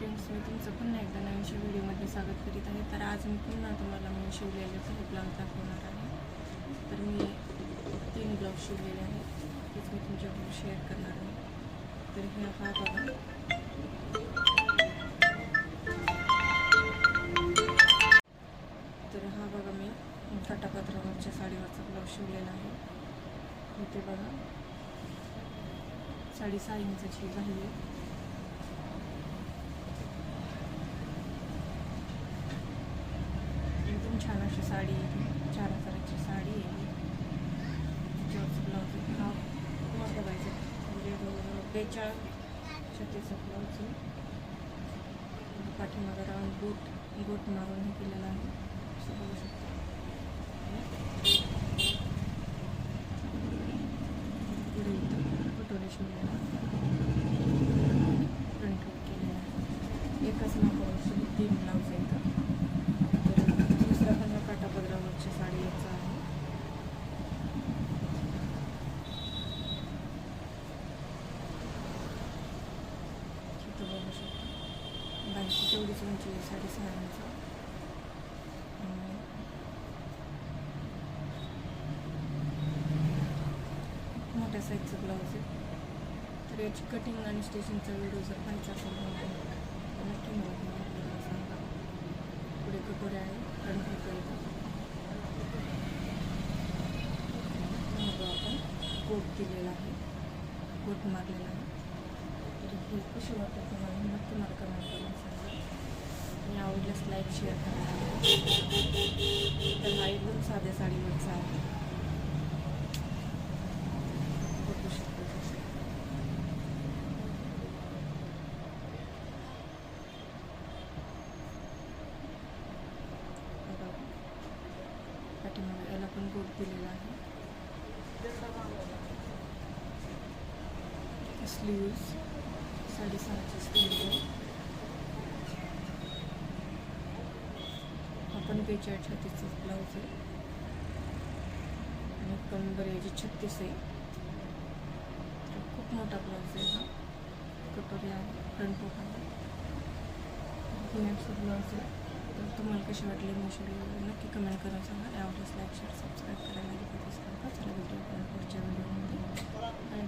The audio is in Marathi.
फ्रेंड्स मी तुमचं पुन्हा एकदा नवीनशा व्हिडिओमध्ये स्वागत करीत आहे. तर आज मी पुन्हा तुम्हाला मी शिवलेल्याचा काही ब्लाऊज दाखवणार आहे. तर मी तीन ब्लाऊज शिवलेले आहेत. तेच मी तुमच्याबरोबर शेअर करणार आहे. तर हे हा बघा. तर हा बघा मी काटापत्रावरच्या साडीवरचा ब्लाऊज शिवलेला आहे. इथे बघा. साडेसहा इंचाची झाली आहे. साडी चार हजाराची साडी आहे. त्याच्यावरचं ब्लाऊज हा मोठा पाहिजे म्हणजे बेचाळीस छत्तीसचा ब्लाऊज पाठीमागं राऊंड बूट बूट मारून हे केलेलं आहे. असं बघू शकतो. पुढे इथं फ्रंट केलेला आहे. एकाच तीन ब्लाऊज आहेत तर दुसरा पण हा काटापदरावरची साडी याचा आहे करू शकतो शकता तेवढीच उंची आहे साडेसहा इंच मोठ्या साईजचं ब्लाऊज आहे. तर याची कटिंग आणि स्टिचिंगचा व्हिडिओ जर पाहायचा असेल तर नक्की मला तुम्ही सांगा. पुढे कपडे आहे फ्रंट होतं मग आपण कोट दिलेला आहे. कोट मारलेला आहे. तर ही कशी वाटतं? तुम्हाला कमेंट करून सांगा आणि आवडल्यास लाईक शेअर करा तर हा एकदम साध्या साडीवरचा आहे बघू शकतो पाठीमागे याला पण गोट दिलेला आहे स्लीव्स साडेसहाचे स्लीव्ज आहे छत्तीसच ब्लाऊज आहे आणि कंबर याची छत्तीस आहे तर खूप मोठा ब्लाऊज आहे हा कटोरी आहे फ्रंट पॉक आहे नेटचं ब्लाऊज आहे तर तुम्हाला कशी वाटली मी नक्की कमेंट करून सांगा आवडल्यास लाईक शेअर सबस्क्राईब करायला विसरू चला भेटूया पुढच्या व्हिडिओमध्ये